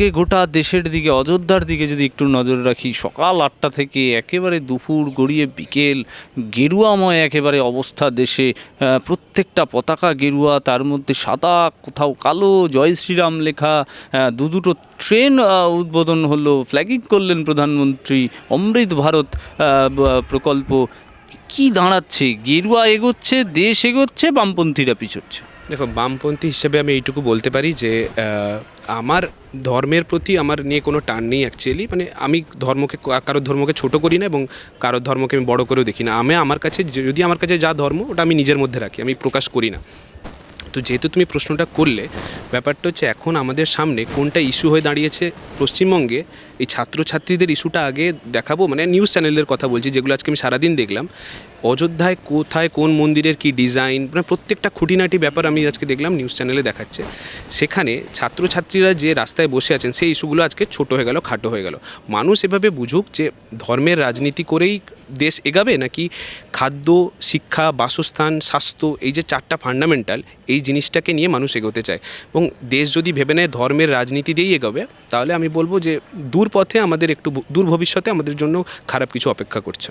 আজকে গোটা দেশের দিকে, অযোধ্যার দিকে যদি একটু নজর রাখি, সকাল আটটা থেকে একেবারে দুপুর গড়িয়ে বিকেল, গেরুয়াময় একেবারে অবস্থা দেশে। প্রত্যেকটা পতাকা গেরুয়া, তার মধ্যে সাদা, কোথাও কালো, জয় শ্রীরাম লেখা দু দুটো ট্রেন উদ্বোধন হলো, ফ্ল্যাগিং করলেন প্রধানমন্ত্রী, অমৃত ভারত প্রকল্প। কি দাঁড়াচ্ছে? গেরুয়া এগোচ্ছে, দেশ এগোচ্ছে, বামপন্থীরা পিছোচ্ছে। দেখো, বামপন্থী হিসেবে আমি এইটুকু বলতে পারি যে আমার ধর্মের প্রতি আমার নিয়ে কোনো টান নেই অ্যাকচুয়ালি মানে আমি ধর্মকে, কারোর ধর্মকে ছোট করি না এবং কারোর ধর্মকে আমি বড় করেও দেখি না। আমি আমার কাছে, যদি আমার কাছে যা ধর্ম, ওটা আমি নিজের মধ্যে রাখি, আমি প্রকাশ করি না। তো যেহেতু তুমি প্রশ্নটা করলে ব্যাপারটা হচ্ছে এখন আমাদের সামনে কোনটা ইস্যু হয়ে দাঁড়িয়েছে, পশ্চিমবঙ্গে এই ছাত্রছাত্রীদের ইস্যুটা আগে দেখাবো মানে নিউজ চ্যানেলের কথা বলছি, যেগুলো আজকে আমি সারাদিন দেখলাম। অযোধ্যায় কোথায় কোন মন্দিরের কি ডিজাইন মানে প্রত্যেকটা খুঁটিনাটি ব্যাপার আমি আজকে দেখলাম নিউজ চ্যানেলে দেখাচ্ছে। সেখানে ছাত্রছাত্রীরা যে রাস্তায় বসে আছেন, সেই ইস্যুগুলো আজকে ছোট হয়ে গেল, খাটো হয়ে গেল। মানুষ এভাবে বুঝুক যে ধর্মের রাজনীতি করেই দেশ এগাবে, নাকি খাদ্য, শিক্ষা, বাসস্থান, স্বাস্থ্য, এই যে চারটা ফান্ডামেন্টাল এই জিনিসটাকে নিয়ে মানুষ এগোতে চায়? এবং দেশ যদি ভেবে নেয় ধর্মের রাজনীতি দিয়েই এগোবে, তাহলে আমি বলব যে দূর পথে আমাদের একটু দূর ভবিষ্যতে আমাদের জন্য খারাপ কিছু অপেক্ষা করছে।